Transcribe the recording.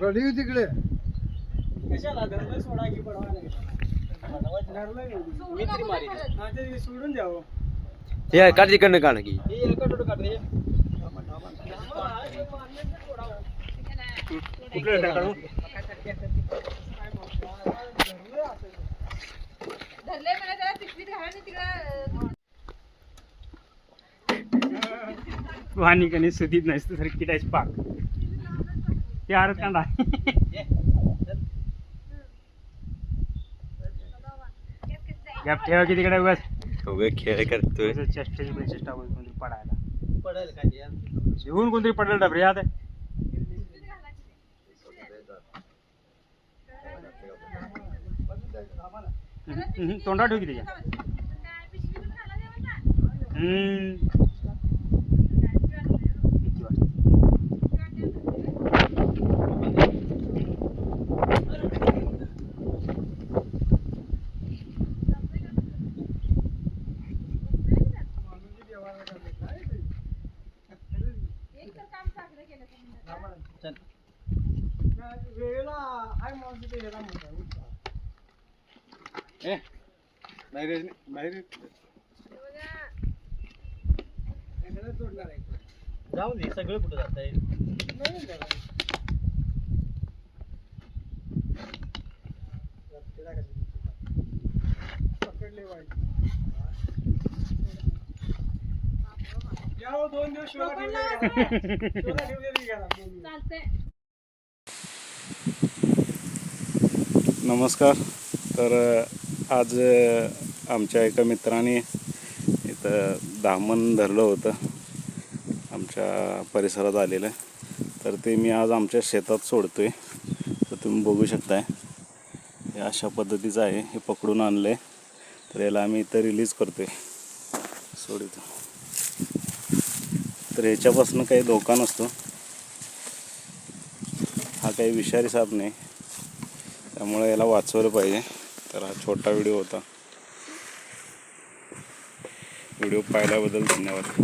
गडी तिकडे. कशाला? धरलं सोडा की पडवा मी तरी मारी सोडून द्यावं हे. काढ तिकडनं काढ की. हे कुठलं वाणी कणी सुधीत नसतं तर किटायच पाक. ते आरत कांदा. गॅप ठेवा की तिकडे उगाच. उभे खेळ करतोय. चेष्टाची पण चेष्टा कोणतरी पडायला. पडेल का? येऊन कोणतरी पडेल डबरे आता. तोंडा ठेव की त्याच्या. हम्म. चल. वेळेला हाय माणूस ते आहे. जाऊ दे सगळं कुठं जात आहे पकडले वाईट. या दोन दिवस शिवाला ठेवले शिवाला ठेवलेली घ्या दोन दिवस. चालतंय. नमस्कार. तर अ, आज अ, आमच्या एका मित्राने इथं दामन धरलं होतं. आमच्या परिसरात आलेलं. तर ते मी आज आमच्या शेतात सोडतोय. तर तुम्ही बघू शकताय. हे अशा पद्धतीचं आहे. हे पकडून आणलं आहे तर याला आम्ही इथं रिलीज करतोय. सोडितो तर ह्याच्यापासून काही धोका नसतो. हा काही विषारी साप नाही. त्यामुळे याला वाचवलं पाहिजे. तर हा छोटा व्हिडिओ होता. व्हिडिओ पाहिल्याबद्दल धन्यवाद.